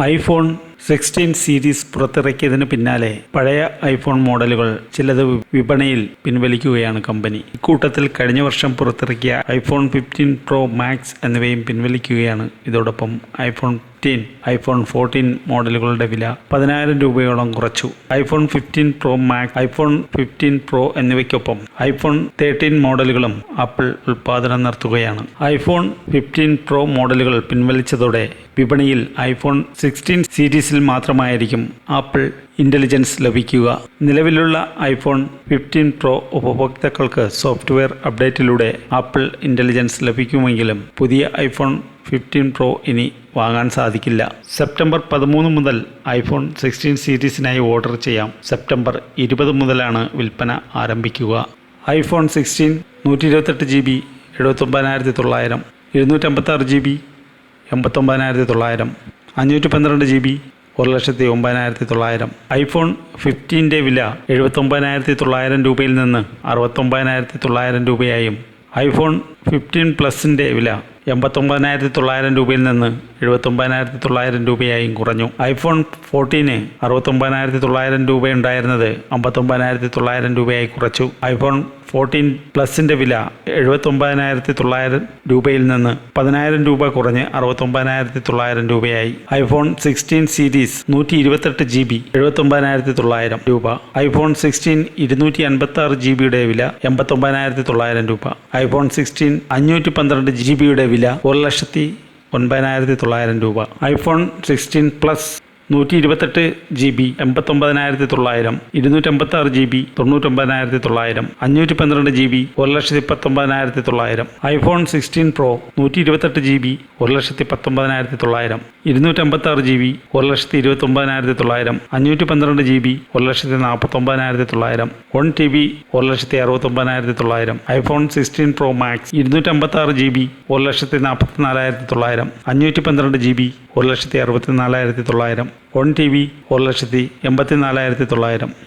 IPhone sixteen series പുറത്തിറക്കിയതിന് പിന്നാലെ പഴയ iPhone മോഡലുകൾ ചിലത് വിപണിയിൽ പിൻവലിക്കുകയാണ് കമ്പനി. ഇക്കൂട്ടത്തിൽ കഴിഞ്ഞ വർഷം പുറത്തിറക്കിയ ഐഫോൺ ഫിഫ്റ്റീൻ പ്രോ മാക്സ് എന്നിവയും പിൻവലിക്കുകയാണ്. ഇതോടൊപ്പം ഐഫോൺ ഫിഫ്റ്റീൻ ഐഫോൺ ഫോർട്ടീൻ മോഡലുകളുടെ വില പതിനായിരം രൂപയോളം കുറച്ചു. IPhone fifteen pro max iPhone fifteen pro എന്നിവയ്ക്കൊപ്പം ഐഫോൺ തേർട്ടീൻ മോഡലുകളും ആപ്പിൾ ഉൽപ്പാദനം നടത്തുകയാണ്. ഐഫോൺ ഫിഫ്റ്റീൻ പ്രോ മോഡലുകൾ പിൻവലിച്ചതോടെ വിപണിയിൽ ഐഫോൺ സിക്സ്റ്റീൻ സീരീസിൽ മാത്രമായിരിക്കും ആപ്പിൾ ഇന്റലിജൻസ് ലഭിക്കുക. നിലവിലുള്ള ഐഫോൺ ഫിഫ്റ്റീൻ പ്രോ ഉപഭോക്താക്കൾക്ക് സോഫ്റ്റ്വെയർ അപ്ഡേറ്റിലൂടെ ആപ്പിൾ ഇന്റലിജൻസ് ലഭിക്കുമെങ്കിലും പുതിയ ഐഫോൺ ഫിഫ്റ്റീൻ പ്രോ ഇനി വാങ്ങാൻ സാധിക്കില്ല. സെപ്റ്റംബർ പതിമൂന്ന് മുതൽ ഐഫോൺ സിക്സ്റ്റീൻ സീരീസിനായി ഓർഡർ ചെയ്യാം. സെപ്റ്റംബർ ഇരുപത് മുതലാണ് വിൽപ്പന ആരംഭിക്കുക. ഐഫോൺ സിക്സ്റ്റീൻ നൂറ്റി ഇരുപത്തെട്ട് ജി ബി എഴുപത്തൊമ്പതിനായിരത്തി തൊള്ളായിരം ഇരുന്നൂറ്റമ്പത്താറ് ജി ബി എൺപത്തൊമ്പതിനായിരത്തി തൊള്ളായിരം അഞ്ഞൂറ്റി പന്ത്രണ്ട് ജി ബി ഒരു ലക്ഷത്തി ഒമ്പതിനായിരത്തി തൊള്ളായിരം. ഐഫോൺ ഫിഫ്റ്റീന്റെ വില എഴുപത്തൊമ്പതിനായിരത്തി തൊള്ളായിരം രൂപയിൽ നിന്ന് അറുപത്തൊമ്പതിനായിരത്തി തൊള്ളായിരം രൂപയായും. ഐഫോൺ ഫിഫ്റ്റീൻ പ്ലസിന്റെ വില എൺപത്തൊമ്പതിനായിരത്തി തൊള്ളായിരം രൂപയിൽ നിന്ന് എഴുപത്തൊമ്പതിനായിരത്തി തൊള്ളായിരം രൂപയായും കുറഞ്ഞു. ഐഫോൺ ഫോർട്ടീന് അറുപത്തൊമ്പതിനായിരത്തി തൊള്ളായിരം രൂപയുണ്ടായിരുന്നത് അമ്പത്തൊമ്പതിനായിരത്തി തൊള്ളായിരം രൂപയായി കുറച്ചു. ഐഫോൺ ഫോർട്ടീൻ പ്ലസിന്റെ വില എഴുപത്തൊമ്പതിനായിരത്തി തൊള്ളായിരം രൂപയിൽ നിന്ന് പതിനായിരം രൂപ കുറഞ്ഞ് അറുപത്തൊമ്പതിനായിരത്തി തൊള്ളായിരം രൂപയായി. ഐഫോൺ സിക്സ്റ്റീൻ സീരീസ് നൂറ്റി ഇരുപത്തെട്ട് ജി ബി എഴുപത്തൊമ്പതിനായിരത്തി തൊള്ളായിരം രൂപ. ഐഫോൺ സിക്സ്റ്റീൻ ഇരുന്നൂറ്റി അൻപത്തി ആറ് ജി ബിയുടെ വില എൺപത്തൊമ്പതിനായിരത്തി തൊള്ളായിരം രൂപ. ഐഫോൺ സിക്സ്റ്റീൻ അഞ്ഞൂറ്റി പന്ത്രണ്ട് ജി ബിയുടെ വില ഒരു ലക്ഷത്തി ഒൻപതിനായിരത്തി തൊള്ളായിരം രൂപ. ഐഫോൺ സിക്സ്റ്റീൻ പ്ലസ് നൂറ്റി ഇരുപത്തെട്ട് ജി ബി എൺപത്തൊമ്പതിനായിരത്തി തൊള്ളായിരം ഇരുന്നൂറ്റമ്പത്തി ആറ് ജി ബി തൊണ്ണൂറ്റൊമ്പതിനായിരത്തി തൊള്ളായിരം അഞ്ഞൂറ്റി പന്ത്രണ്ട് ജി ബി ഒരു ലക്ഷത്തി പത്തൊമ്പതിനായിരത്തി തൊള്ളായിരം ഐഫോൺ സിക്സ്റ്റീൻ പ്രോ നൂറ്റി ഇരുപത്തെട്ട് ജി ബി ഒരു ലക്ഷത്തി പത്തൊമ്പതിനായിരത്തി തൊള്ളായിരം ഇരുന്നൂറ്റമ്പത്തി ആറ് ജി ബി ഒരു ലക്ഷത്തി ഇരുപത്തൊമ്പതിനായിരത്തി തൊള്ളായിരം അഞ്ഞൂറ്റി പന്ത്രണ്ട് ജി ബി ഒരു ലക്ഷത്തി നാൽപ്പത്തൊമ്പതിനായിരത്തി തൊള്ളായിരം വൺ ടി ബി ഒരു ലക്ഷത്തി അറുപത്തൊമ്പതിനായിരത്തി തൊള്ളായിരം ഐഫോൺ സിക്സ്റ്റീൻ പ്രോ മാക്സ് ഇരുന്നൂറ്റമ്പത്തി ആറ് ജി ബി ഒരു ലക്ഷത്തി നാൽപ്പത്തിനാലായിരത്തി തൊള്ളായിരം അഞ്ഞൂറ്റി പന്ത്രണ്ട് ജി ബി ഒരു ലക്ഷത്തി അറുപത്തി നാലായിരത്തി തൊള്ളായിരം. ഓൺ ടി വി ഒരു ലക്ഷത്തി എൺപത്തി നാലായിരത്തി തൊള്ളായിരം.